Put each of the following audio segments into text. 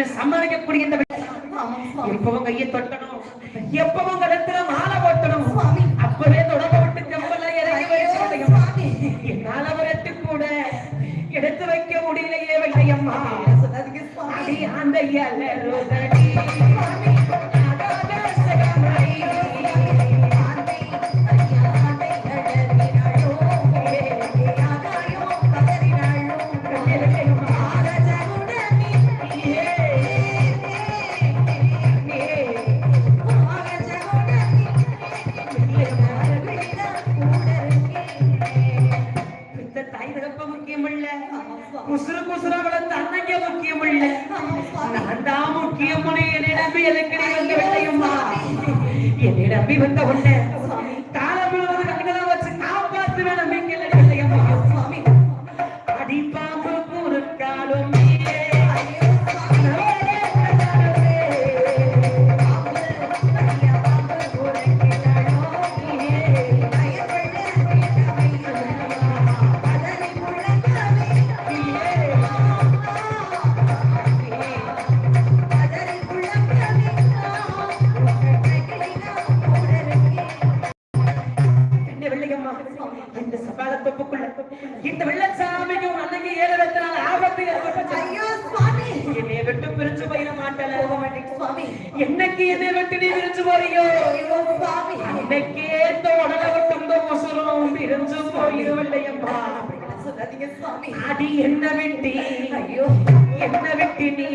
என்று சமாளிக்கக்கூடிய இந்த எப்பவும் கையை தொட்டணும். எப்பவும் கழுத்துல மாலை போட்டணும். அப்பவே தொடங்க விட்டு செம்பல இறங்கி என்னால ஒரு எட்டு கூட எடுத்து வைக்க முடியலையே வெள்ளையம்மா. அந்த முக்கியம் குசுறு குசுறவளை வளர்ந்த அண்ணங்க முக்கியம் இல்ல நான் தான் முக்கியம் என்னை நம்பி எனக்கு நீ வந்து வெள்ளையம்மா என்னை நம்பி வந்த உடனே இந்த சபால தொப்புக்குள்ள இந்த வெள்ளச்சாமிக்கு உன் அன்னைக்கு ஏழு வெத்தனால ஆபத்து ஏற்பட்டுச்சு. என்னை விட்டு பிரிஞ்சு போயிட மாட்டல. என்னைக்கு என்னை விட்டு நீ பிரிஞ்சு போறியோ? அன்னைக்கே இந்த உடலை விட்டு இந்த உசுரும் பிரிஞ்சு போயிருவில்லையம்மா அடி என்ன விட்டி? ஐயோ. என்ன விட்டி நீ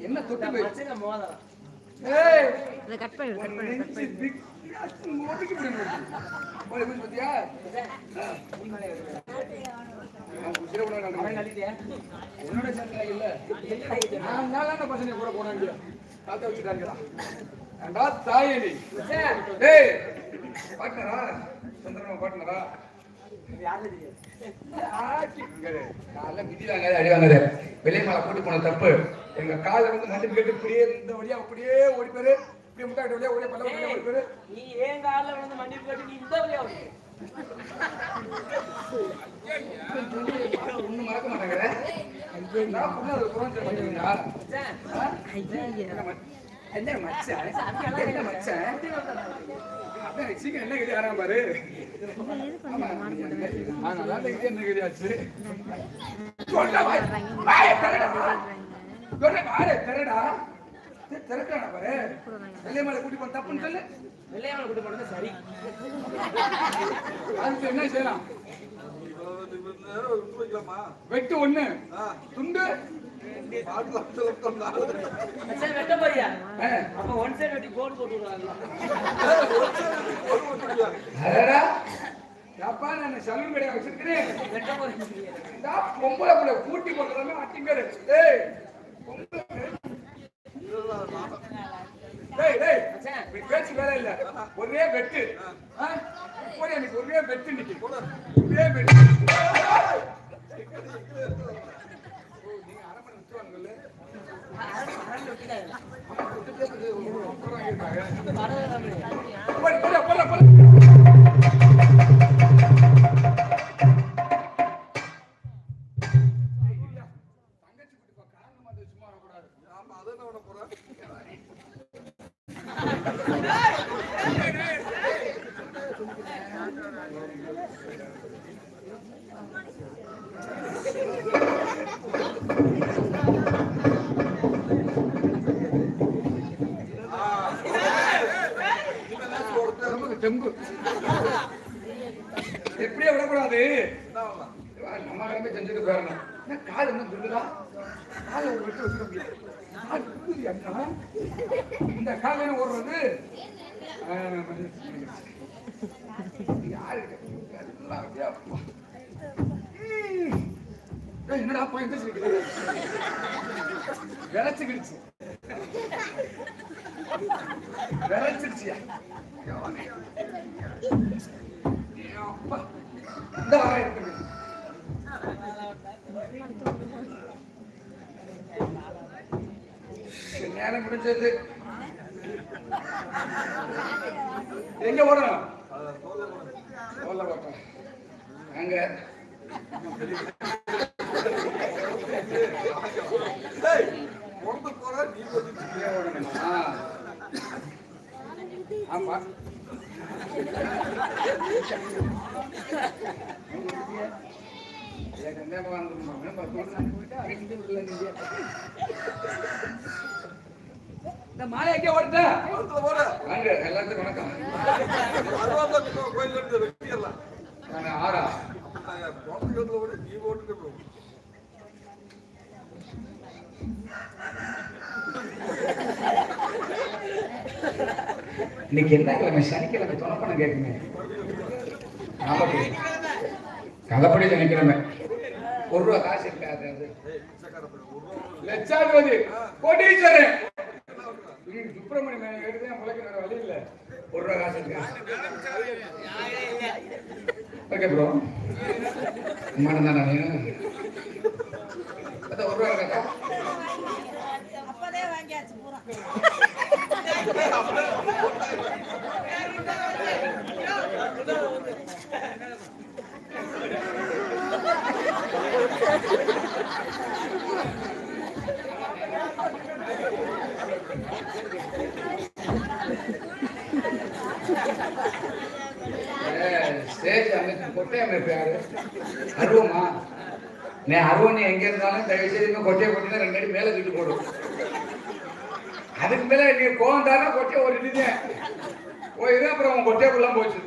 என்ன தொட்டு போய் மச்சான் ஏய் கட் பண்ணு கட் பண்ணு கட் நெஞ்சு மோதிக்கு உன்னோட இல்ல நான் நாளான பசங்க கூட போனாங்க தாத்தா வச்சுட்டாங்களா ஏண்டா தாயே நீ டேய் சந்திரமா பாட்டுனரா யாரு தெரியாது? காலைல மிதி வாங்காத அடி வாங்காத வெளியே மேல கூட்டி போன தப்பு எங்க காலை வந்து மண்டு கேட்டு இப்படியே இந்த வழியா அப்படியே ஓடி முட்டாட்டு வழியா ஓடி வழியா ஓடி நீ ஏன் கால்ல விழுந்து மன்னிப்பு கேட்டு நீ இந்த வழியா வந்து ஒண்ணும் மறக்க மாட்டேங்கிற என்ன மச்சான்? என்ன மச்சான்? சீக்கிரம் என்ன கட்டி ஆறாம பாரு. சொல்றா பாரு. வெள்ளையமலை கூட்டி போன தப்புன்னு சொல்லு. வெள்ளையவனை கூட்டு போனது சரி அதுக்கு என்ன செய்யலாம் விட்டு ஒண்ணு துண்டு வெட்ட போறியா அப்ப ஒன் சைடு வெட்டி கோடு போட்டு விடுவாங்க அடடா. நான் சலூன் வச்சிருக்கிறேன் வெட்ட பொம்பளை புள்ள கூட்டி போடுறதாமே அட்டிங்கரு. ஏய், டேய், டேய், பேச்சு வேலை இல்ல. ஒரே வெட்டு ஒரே வெட்டு இன்னைக்கு. ஒரே வெட்டு. ஓ, நீங்க அரை மணி அதை என்ன தெம்பு எப்படியே விடக்கூடாது என்ன பண்ணலாம் நம்ம செஞ்சுட்டு போயிடணும் என்ன கால் என்ன காலை ஒரு விட்டு வச்சுக்க முடியாது கால் அண்ணா. இந்த கால் என்ன ஓடுறது என்னடா அப்பா எங்க விளைச்சுக்கிடுச்சு விளைச்சிருச்சியா அப்பா இந்த நேரம் முடிஞ்சது. எங்க போறோம்? சொல்ல அங்க. ஆமா. இந்த மாலை எங்க ஓடுட்ட வாங்க எல்லாத்துக்கும் வணக்கம். கோயில் ஆறா. நீ இன்னைக்கு என்ன கிழமை? சனிக்கிழமை துணப்பணம் கேட்குங்க கலப்படி சனிக்கிழமை ஒரு ரூபா காசு இருக்காது அது. லட்சாதிபதி கோட்டீஸ்வரன் ம், சுப்பிரமணிய மேனன் எடுத்து பிள்ளைக்கு வேற வழி இல்ல. ஒரு ரூபா காசு இருக்கா ஓகே ப்ரோ மனம் தான் ஒரு ரூபா இருக்கா அப்பதே வாங்கியாச்சு பூரா. ஸ்டேஜ் அமைப்பு கொட்டை அமைப்பு யாரு? அருவமா? நீ அருவம் நீ எங்க இருந்தாலும் தயவு செய்து கொட்டையை போட்டீங்கன்னா ரெண்டு அடி மேல தூக்கி போடும் அதுக்கு மேல நீ கோவம் தானே கொட்டையை ஓட்டிட்டு போயிதான் அப்புறம் உன் கொட்டைக்குள்ள போச்சு.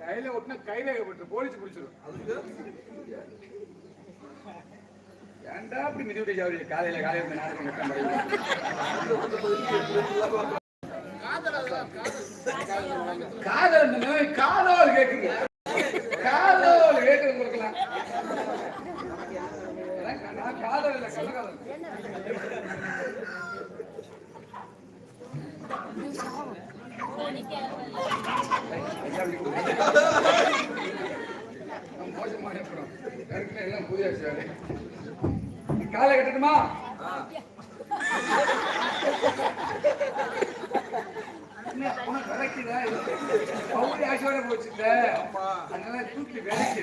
கையில ஒட்டின கையில விட்டு போலீஸ் பிடிச்சிடும் ஏன்டா அப்படி மிதி விட்டு ஜாவடி காலையில காலையில நாடகம் கட்டம் காதல் நோய் காதோல் கேக்குங்க. காதோல் கேக்குது கொடுக்கலாம் நான் காதல் இல்ல கள்ளக்காதல் மோசமான படம் ஏற்கனவே எல்லாம் புதியாச்சு வேலை காலை கட்டணுமா என்ன, உனக்கு விளக்குதா? பவுடி அதனால தூக்கி வேலைக்கு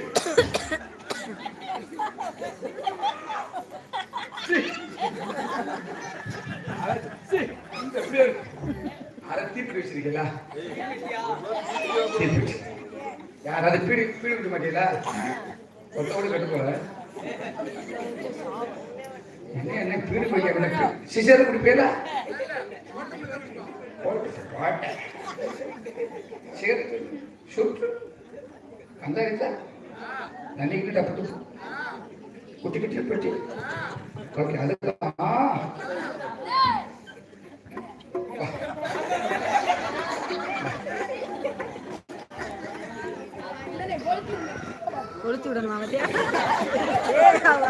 இந்த பேர். அரை தீர்த்து யாராவது பீடி பீடி விட மாட்டீங்களா? ஒருத்தோடு கட்டு போல என்ன என்ன பீடி பிடிக்க சிசர் குடிப்பீங்களா? சரி சுட்டு. அந்த இருக்கா குட்டி குட்டி கொளுத்து விடணும்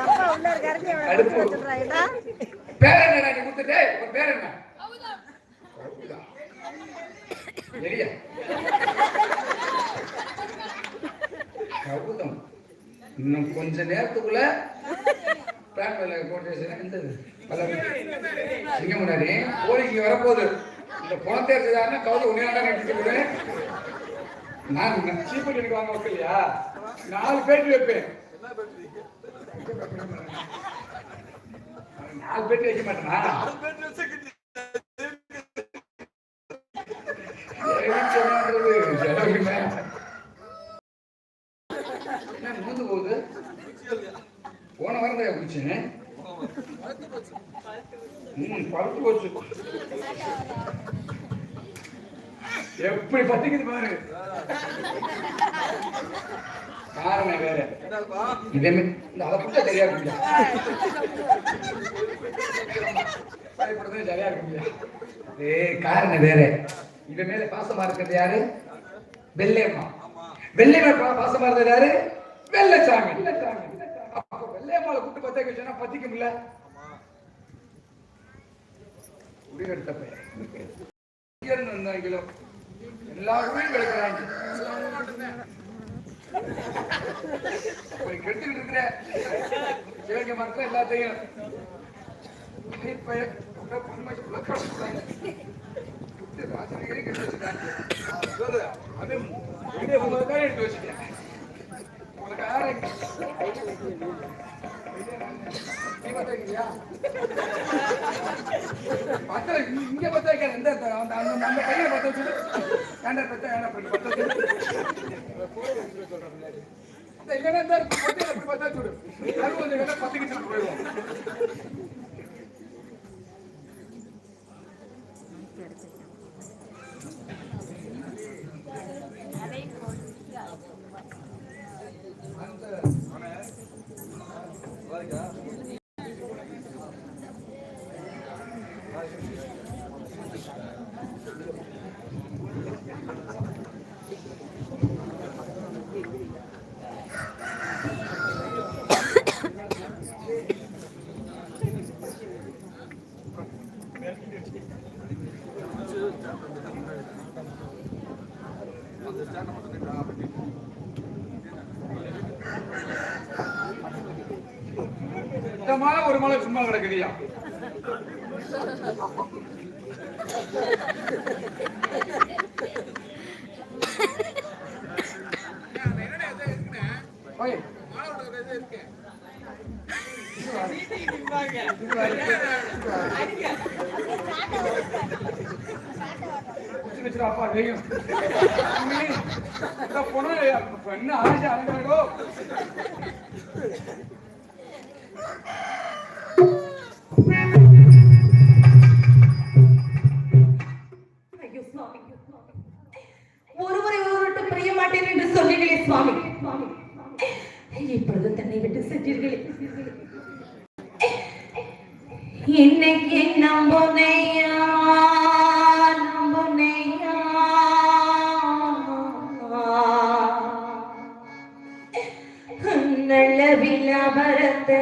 அப்பா உள்ள? பேர் நீ கொடுத்துட்டே? உன் பேர் என்ன? இன்னும் கொஞ்ச நேரத்துக்குள்ள பிளான் வேலை கோட்டேஷன் இந்த இங்க முன்னாடி கோழிக்கு வரப்போகுது. இந்த பணத்தை எடுத்ததாருன்னா கௌதம் உண்மையான நான் எனக்கு வாங்க வைக்கலையா நாலு பேட்டி வைப்பேன். நாலு பேட்டி வைக்க மாட்டேனா? மூந்து போகுது? போன வாரம் தான் குடிச்சேன். போன பழுத்து போச்சு. எப்படி பத்திக்குது பாரு. காரணம் வேற. என்னப்பா இதே அதை புள்ள சரியா இருக்கு பயப்படுறது சரியா இருக்கு ஏ காரணம் வேற. இவன் மேல பாசமா இருக்கிறது யாரு? வெள்ளையம்மா. வெள்ளையம்மா பாசமா இருந்தது யாரு? வெள்ளச்சாமி. அப்ப வெள்ளையம்மாவை கூட்டு பத்த சொன்னா பத்திக்க முடியல. முடிவெடுத்த பையன். எல்லாருமே கிடக்குறாங்க அப்படி இருக்கிற சிவங்க மரத்துல எல்லாத்தையும் உங்களுக்கு இங்க- பார்த்தா இருக்காது. எந்த? அந்த அந்த பையனை பார்த்தா சொல்லு. ஏன்டா பெத்த, ஏன்டா பெத்த, பார்த்தா சொல்லு. இந்த இல்லைன்னா இந்த. அது கொஞ்சம் வேணா பத்திக்கிட்டு போயிடுவோம். இந்த மாலை ஒரு மாலை சும்மா கிடக்குதியா ஓய் வச்சு வச்சுடா, அப்பா தெரியும் பொண்ணு ஒருவரை ஒருவருக்கு பிரிய மாட்டேன் என்று சொன்னீர்களே சுவாமி. இப்பொழுது தன்னை விட்டு சென்றீர்களே. இன்னைக்கு நம்புனையா? நம்புனையா? நல்ல விலாபரத்தை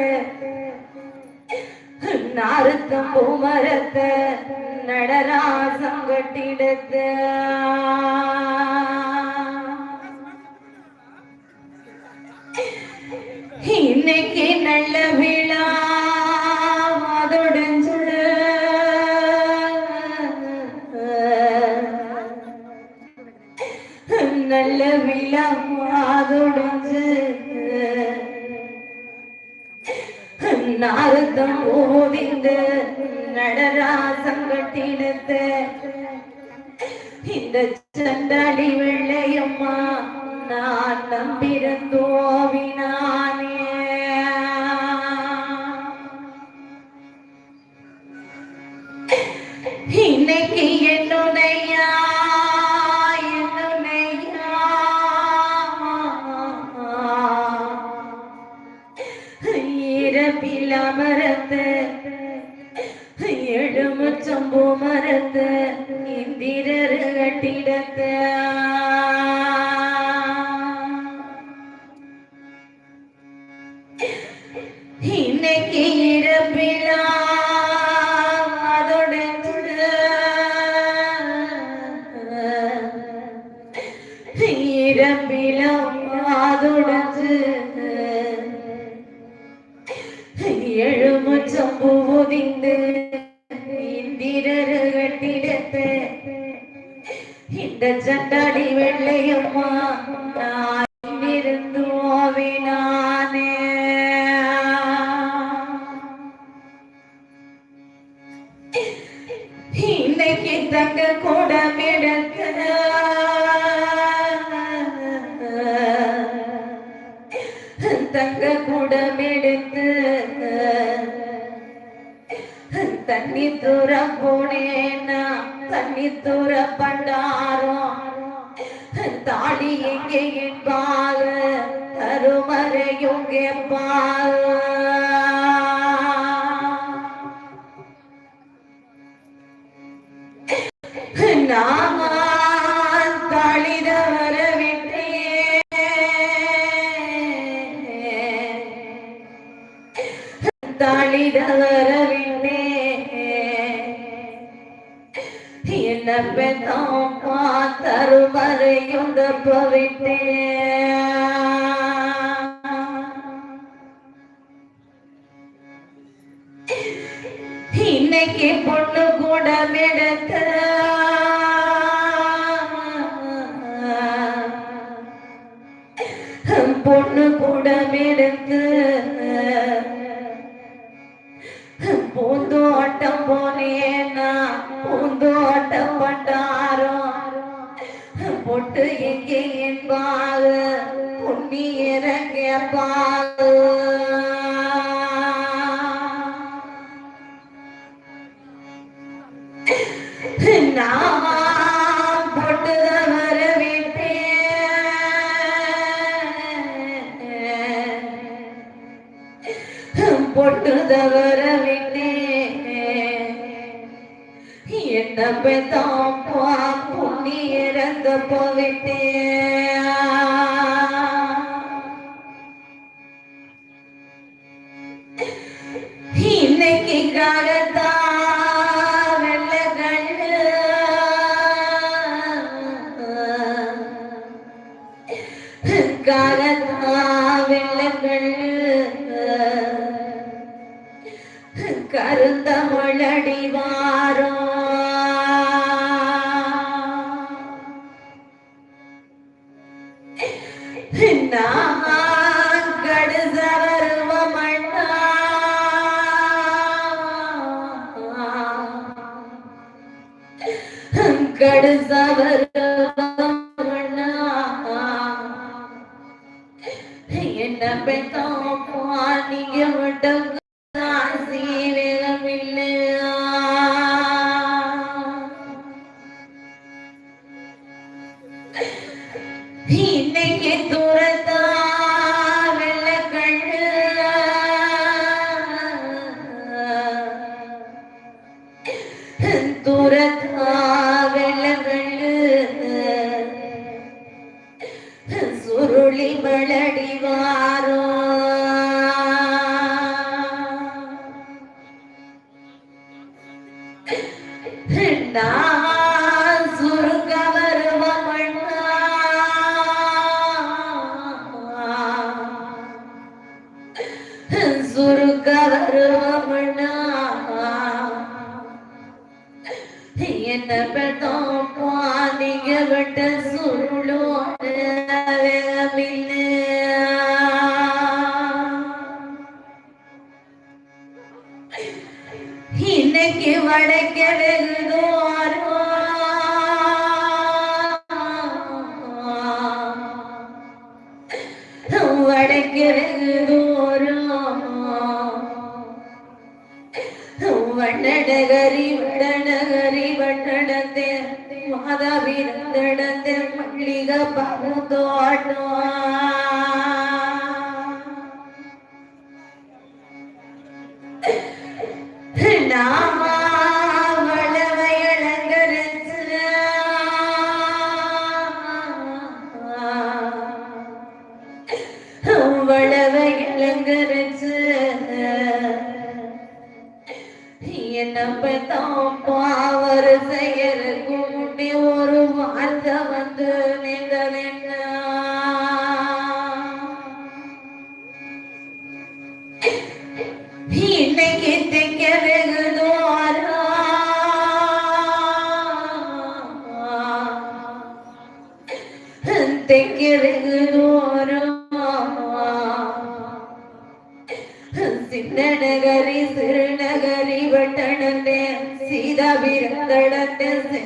நாரத்தம் பூமரத்த நடராசம் கட்டிடத்த. இன்னைக்கு நல்ல நாரதம் ஓதிந்து நடராசம் கட்டினத்து இந்த சண்டாளி வெள்ளையம்மா நான் நம்பிருந்தோம் Be ambilam தண்ணி தூர போனேன்னா தண்ணி தூர பண்டாரம் தாலி எங்கே என்பாரு தருமறையும் கேட்பாரு நான் இன்னைக்கு பொண்ணு கூட மெடத்த பொட்டு தவற விட்டேன். என்ன பெத்தோம் அப்படின்னா തുര വടക്കലെന്തോ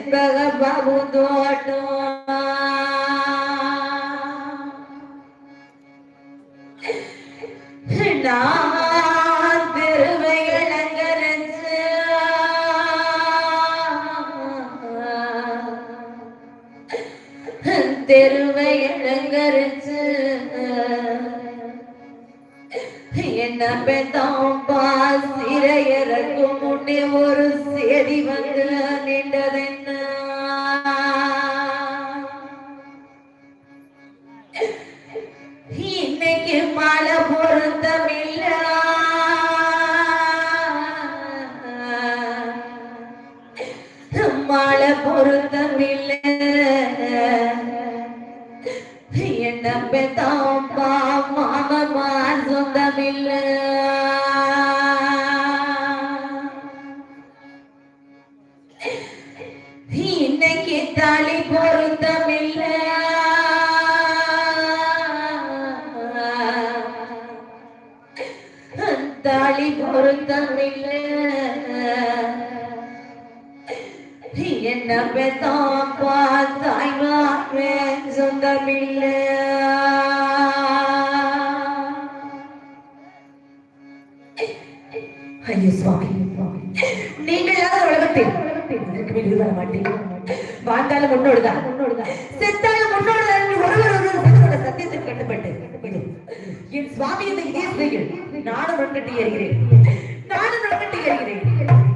செண்பக பகுந்தோட்டம் நான் திருவைகள் அங்கரிச்சு திருவைகள் அங்கரிச்சு என்ன பெத்தம் பாசிரையறக்கும் முன்னே ஒரு செடி வந்து நின்றதென் மழை பொருத்தமில்ல என்ன பெத்தாம்பா மாமமா சொந்தமில்ல ஐயோ சுவாமி நீங்கள் இல்லாத உலகத்தில் எனக்கு மாட்டேன் வாழ்ந்தாலும் முன்னோடுதான் முன்னோடுதான் செத்தாலும் முன்னோடுதான் என்று ஒருவர் ஒருவர் சத்தியத்தில் கட்டுப்பட்டு. என் சுவாமி இந்த இதே நானும் நொட்டட்டி ஏறுகிறேன். நானும் நொட்டட்டி ஏறுகிறேன்.